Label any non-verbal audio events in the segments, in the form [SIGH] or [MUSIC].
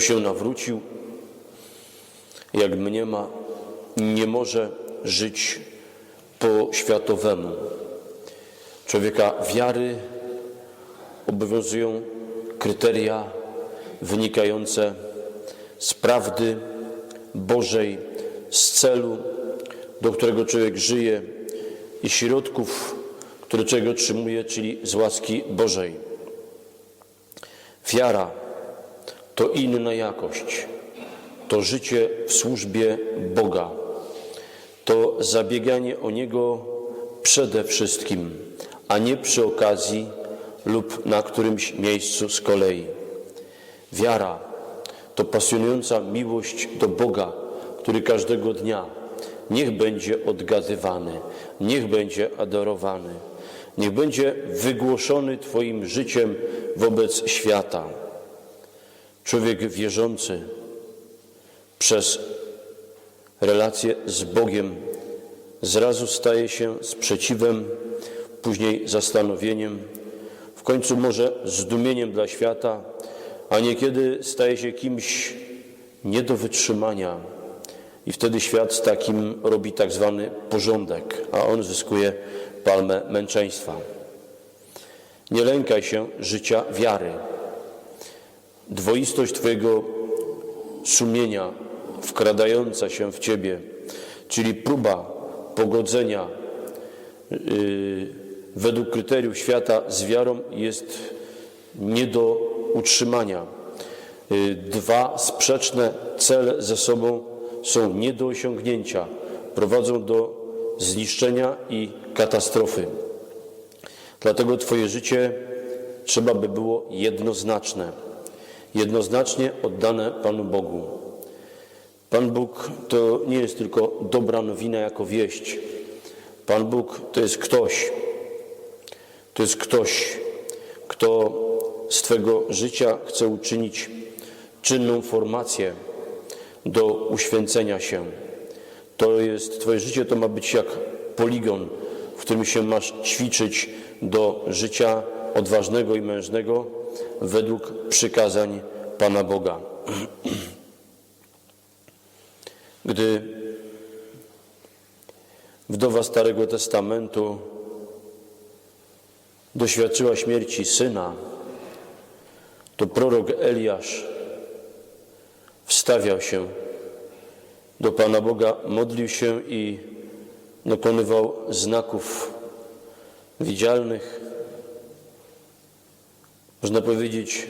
Się nawrócił, jak mnie ma, nie może żyć po światowemu. Człowieka wiary obowiązują kryteria wynikające z prawdy Bożej, z celu, do którego człowiek żyje i środków, które człowiek otrzymuje, czyli z łaski Bożej. Wiara to inna jakość, to życie w służbie Boga, to zabieganie o Niego przede wszystkim, a nie przy okazji lub na którymś miejscu z kolei. Wiara to pasjonująca miłość do Boga, który każdego dnia niech będzie odgadywany, niech będzie adorowany, niech będzie wygłoszony Twoim życiem wobec świata. Człowiek wierzący przez relację z Bogiem zrazu staje się sprzeciwem, później zastanowieniem, w końcu może zdumieniem dla świata, a niekiedy staje się kimś nie do wytrzymania. I wtedy świat z takim robi tak zwany porządek, a on zyskuje palmę męczeństwa. Nie lękaj się życia wiary. Dwoistość Twojego sumienia wkradająca się w Ciebie, czyli próba pogodzenia yy, według kryteriów świata z wiarą jest nie do utrzymania. Yy, dwa sprzeczne cele ze sobą są nie do osiągnięcia, prowadzą do zniszczenia i katastrofy. Dlatego Twoje życie trzeba by było jednoznaczne, jednoznacznie oddane Panu Bogu. Pan Bóg to nie jest tylko dobra nowina jako wieść. Pan Bóg to jest ktoś, to jest ktoś, kto z Twego życia chce uczynić czynną formację do uświęcenia się. To jest, Twoje życie to ma być jak poligon, w którym się masz ćwiczyć do życia odważnego i mężnego według przykazań Pana Boga. Gdy wdowa Starego Testamentu doświadczyła śmierci syna, to prorok Eliasz wstawiał się do Pana Boga, modlił się i dokonywał znaków widzialnych. Można powiedzieć,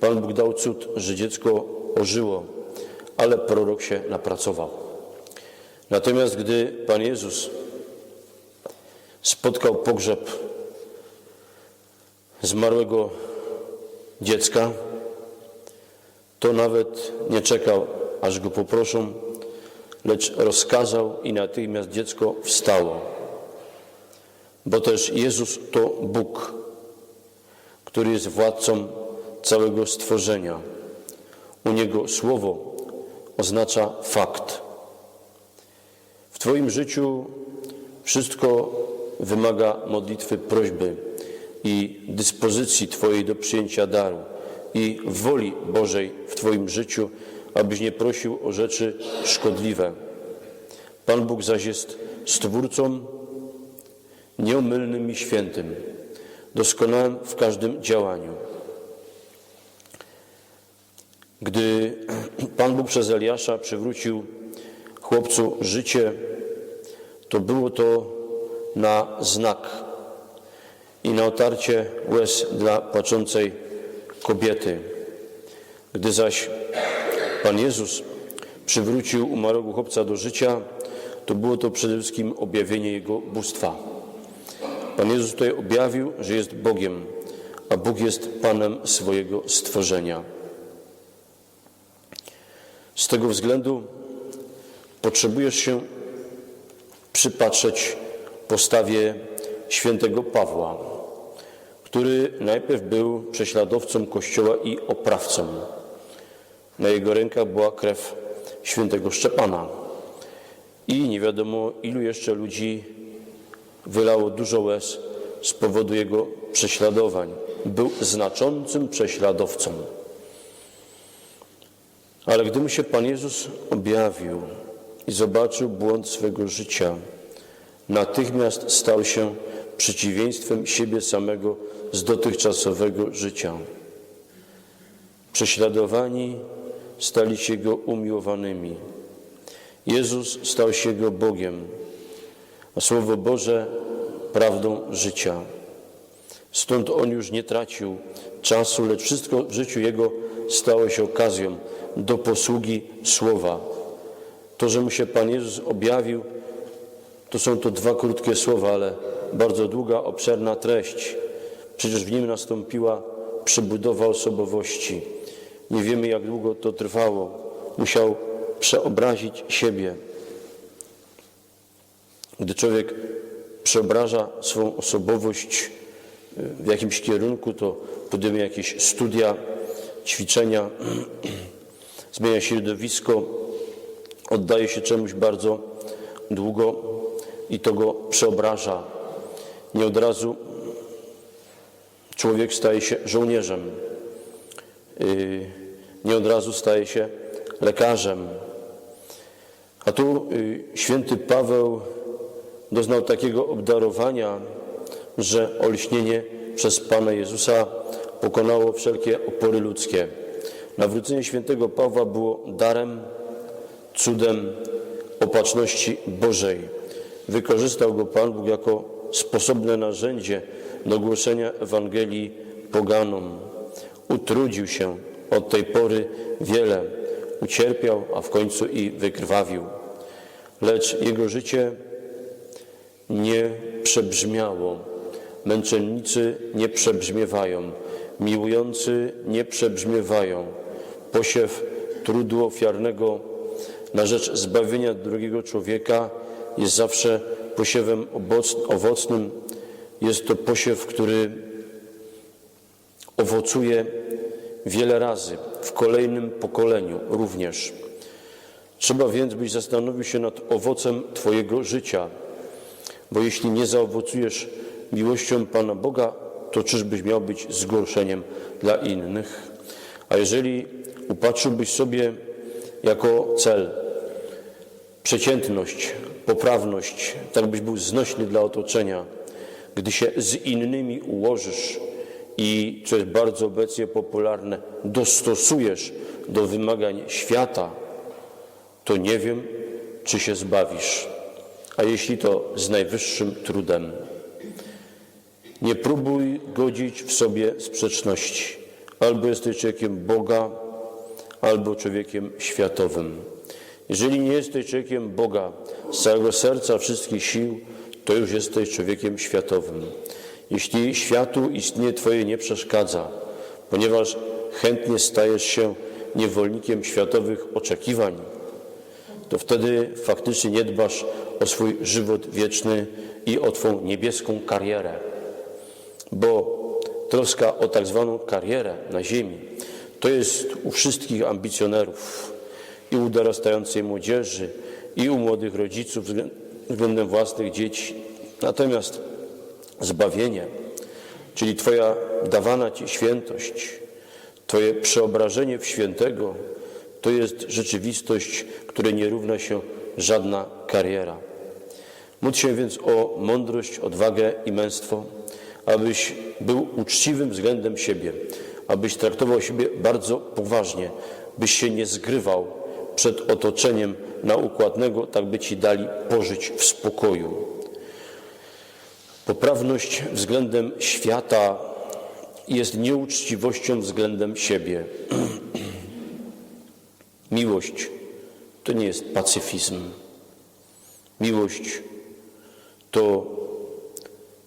Pan Bóg dał cud, że dziecko ożyło, ale prorok się napracował. Natomiast gdy Pan Jezus spotkał pogrzeb zmarłego dziecka, to nawet nie czekał, aż go poproszą, lecz rozkazał i natychmiast dziecko wstało. Bo też Jezus to Bóg, który jest władcą całego stworzenia. U Niego słowo oznacza fakt. W Twoim życiu wszystko wymaga modlitwy prośby i dyspozycji Twojej do przyjęcia daru i woli Bożej w Twoim życiu, abyś nie prosił o rzeczy szkodliwe. Pan Bóg zaś jest Stwórcą nieomylnym i świętym, doskonałym w każdym działaniu. Gdy Pan Bóg przez Eliasza przywrócił chłopcu życie, to było to na znak i na otarcie łez dla płaczącej kobiety. Gdy zaś Pan Jezus przywrócił umarłego chłopca do życia, to było to przede wszystkim objawienie Jego bóstwa. Pan Jezus tutaj objawił, że jest Bogiem, a Bóg jest Panem swojego stworzenia. Z tego względu potrzebujesz się przypatrzeć postawie świętego Pawła, który najpierw był prześladowcą Kościoła i oprawcą. Na jego rękach była krew świętego Szczepana. I nie wiadomo, ilu jeszcze ludzi wylało dużo łez z powodu jego prześladowań. Był znaczącym prześladowcą. Ale gdy mu się Pan Jezus objawił i zobaczył błąd swego życia, natychmiast stał się przeciwieństwem siebie samego z dotychczasowego życia. Prześladowani stali się Go umiłowanymi. Jezus stał się Go Bogiem, a Słowo Boże prawdą życia. Stąd On już nie tracił czasu, lecz wszystko w życiu Jego stało się okazją do posługi Słowa. To, że Mu się Pan Jezus objawił, to są to dwa krótkie słowa, ale bardzo długa, obszerna treść. Przecież w nim nastąpiła przebudowa osobowości. Nie wiemy, jak długo to trwało. Musiał przeobrazić siebie. Gdy człowiek przeobraża swą osobowość w jakimś kierunku, to podejmuje jakieś studia, ćwiczenia, [CLEARS THROAT] zmienia środowisko, oddaje się czemuś bardzo długo i to go przeobraża. Nie od razu człowiek staje się żołnierzem. Yy, Nie od razu staje się lekarzem. A tu yy, święty Paweł doznał takiego obdarowania, że olśnienie przez Pana Jezusa pokonało wszelkie opory ludzkie. Nawrócenie świętego Pawła było darem, cudem opatrzności Bożej. Wykorzystał go Pan Bóg jako sposobne narzędzie do głoszenia Ewangelii poganom. Utrudził się od tej pory wiele, ucierpiał, a w końcu i wykrwawił. Lecz jego życie nie przebrzmiało. Męczennicy nie przebrzmiewają, miłujący nie przebrzmiewają. Posiew trudu ofiarnego na rzecz zbawienia drugiego człowieka jest zawsze posiewem owocnym. Jest to posiew, który owocuje wiele razy w kolejnym pokoleniu również. Trzeba więc, byś zastanowił się nad owocem Twojego życia, bo jeśli nie zaowocujesz miłością Pana Boga, to czyżbyś miał być zgorszeniem dla innych? A jeżeli upatrzyłbyś sobie jako cel przeciętność, poprawność, tak byś był znośny dla otoczenia, gdy się z innymi ułożysz i, co jest bardzo obecnie popularne, dostosujesz do wymagań świata, to nie wiem, czy się zbawisz. A jeśli to z najwyższym trudem. Nie próbuj godzić w sobie sprzeczności. Albo jesteś człowiekiem Boga, albo człowiekiem światowym. Jeżeli nie jesteś człowiekiem Boga z całego serca, wszystkich sił, to już jesteś człowiekiem światowym. Jeśli światu istnieje Twoje nie przeszkadza, ponieważ chętnie stajesz się niewolnikiem światowych oczekiwań, to wtedy faktycznie nie dbasz o swój żywot wieczny i o Twą niebieską karierę. Bo troska o tak zwaną karierę na ziemi to jest u wszystkich ambicjonerów i u dorastającej młodzieży, i u młodych rodziców względem własnych dzieci. Natomiast zbawienie, czyli Twoja dawana Ci świętość, Twoje przeobrażenie w świętego, to jest rzeczywistość, której nie równa się żadna kariera. Módl się więc o mądrość, odwagę i męstwo, abyś był uczciwym względem siebie, abyś traktował siebie bardzo poważnie, byś się nie zgrywał przed otoczeniem naukładnego, tak by ci dali pożyć w spokoju. Poprawność względem świata jest nieuczciwością względem siebie. [CLEARS THROAT] Miłość to nie jest pacyfizm. Miłość to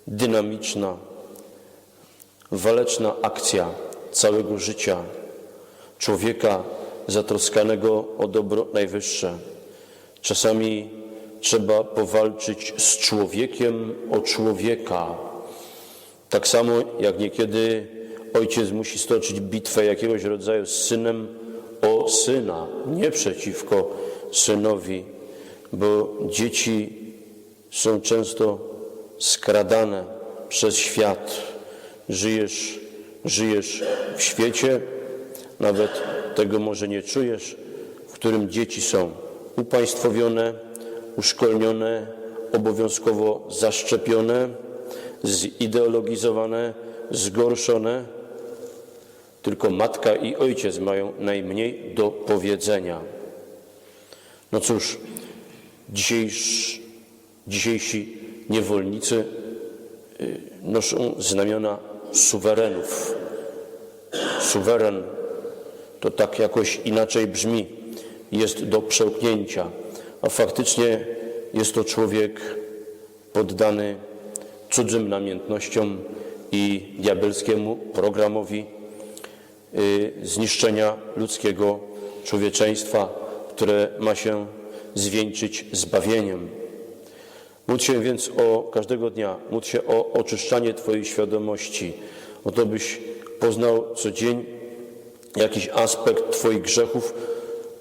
dynamiczna, waleczna akcja całego życia człowieka zatroskanego o dobro najwyższe. Czasami trzeba powalczyć z człowiekiem o człowieka. Tak samo jak niekiedy ojciec musi stoczyć bitwę jakiegoś rodzaju z synem o syna, nie przeciwko synowi, bo dzieci są często skradane przez świat. Żyjesz, żyjesz w świecie, nawet tego może nie czujesz, którym dzieci są upaństwowione, uszkolnione, obowiązkowo zaszczepione, zideologizowane, zgorszone. Tylko matka i ojciec mają najmniej do powiedzenia. No cóż, dzisiejsi niewolnicy y, noszą znamiona suwerenów. Suweren to tak jakoś inaczej brzmi, jest do przełknięcia, a faktycznie jest to człowiek poddany cudzym namiętnościom i diabelskiemu programowi zniszczenia ludzkiego człowieczeństwa, które ma się zwieńczyć zbawieniem. Módl się więc o każdego dnia, módl się o oczyszczanie Twojej świadomości, o to, byś poznał co dzień jakiś aspekt Twoich grzechów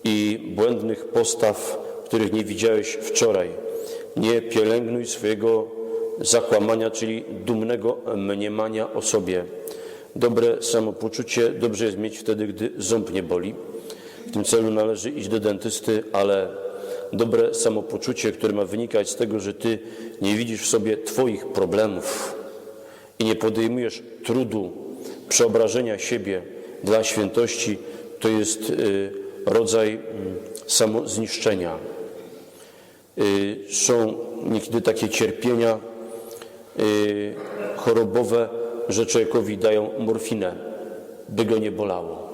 i błędnych postaw, których nie widziałeś wczoraj. Nie pielęgnuj swojego zakłamania, czyli dumnego mniemania o sobie. Dobre samopoczucie dobrze jest mieć wtedy, gdy ząb nie boli. W tym celu należy iść do dentysty, ale dobre samopoczucie, które ma wynikać z tego, że Ty nie widzisz w sobie Twoich problemów i nie podejmujesz trudu przeobrażenia siebie dla świętości, to jest y, rodzaj mm, samozniszczenia. Y, są niekiedy takie cierpienia y, chorobowe, że człowiekowi dają morfinę, by go nie bolało.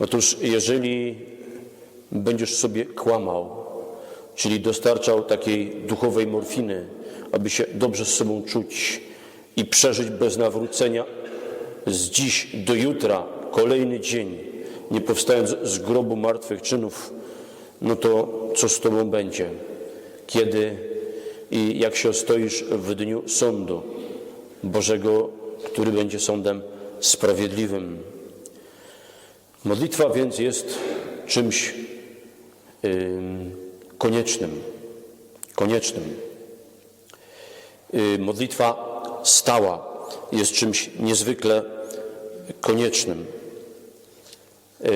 Otóż jeżeli będziesz sobie kłamał, czyli dostarczał takiej duchowej morfiny, aby się dobrze z sobą czuć i przeżyć bez nawrócenia z dziś do jutra kolejny dzień, nie powstając z grobu martwych czynów, no to co z Tobą będzie? Kiedy i jak się stoisz w dniu sądu Bożego, który będzie sądem sprawiedliwym? Modlitwa więc jest czymś koniecznym. Koniecznym. Yy, modlitwa stała jest czymś niezwykle koniecznym. Yy,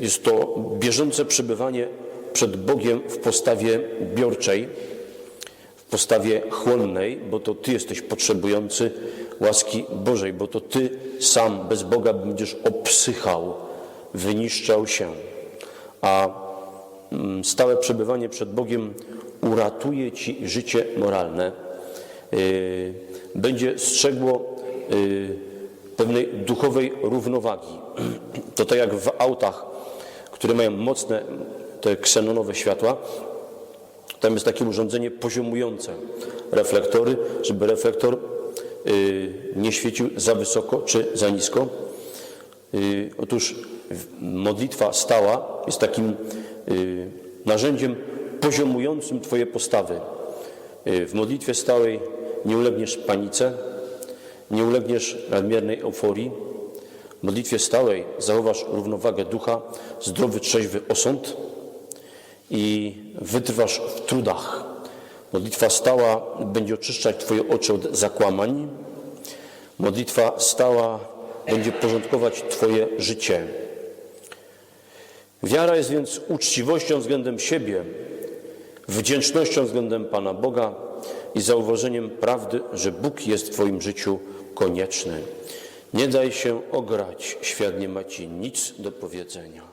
jest to bieżące przebywanie przed Bogiem w postawie biorczej, postawie chłonnej, bo to Ty jesteś potrzebujący łaski Bożej, bo to Ty sam bez Boga będziesz obsychał, wyniszczał się. A mm, stałe przebywanie przed Bogiem uratuje Ci życie moralne, yy, będzie strzegło yy, pewnej duchowej równowagi. [CLEARS THROAT] To tak jak w autach, które mają mocne te ksenonowe światła, tam jest takie urządzenie poziomujące reflektory, żeby reflektor y, nie świecił za wysoko czy za nisko. Y, otóż modlitwa stała jest takim y, narzędziem poziomującym Twoje postawy. W modlitwie stałej nie ulegniesz panice, nie ulegniesz nadmiernej euforii. W modlitwie stałej zachowasz równowagę ducha, zdrowy, trzeźwy osąd, i wytrwasz w trudach. Modlitwa stała będzie oczyszczać Twoje oczy od zakłamań. Modlitwa stała będzie porządkować Twoje życie. Wiara jest więc uczciwością względem siebie, wdzięcznością względem Pana Boga i zauważeniem prawdy, że Bóg jest w Twoim życiu konieczny. Nie daj się ograć, świat nie ma Ci nic do powiedzenia.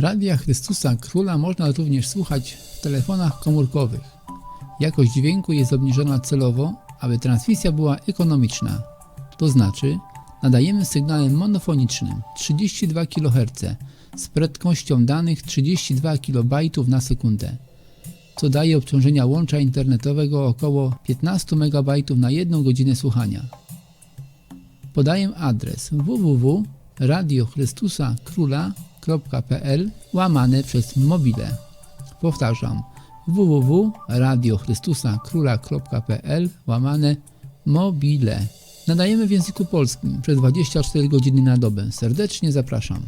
Radia Chrystusa Króla można również słuchać w telefonach komórkowych. Jakość dźwięku jest obniżona celowo, aby transmisja była ekonomiczna. To znaczy, nadajemy sygnałem monofonicznym 32 kHz z prędkością danych 32 kB na sekundę, co daje obciążenia łącza internetowego około 15 MB na 1 godzinę słuchania. Podaję adres www.radiochrystusa.króla.com www.radiochrystusa.pl łamane przez mobile. Powtarzam www.radiochrystusa.króla.pl łamane mobile. Nadajemy w języku polskim przez 24 godziny na dobę. Serdecznie zapraszam.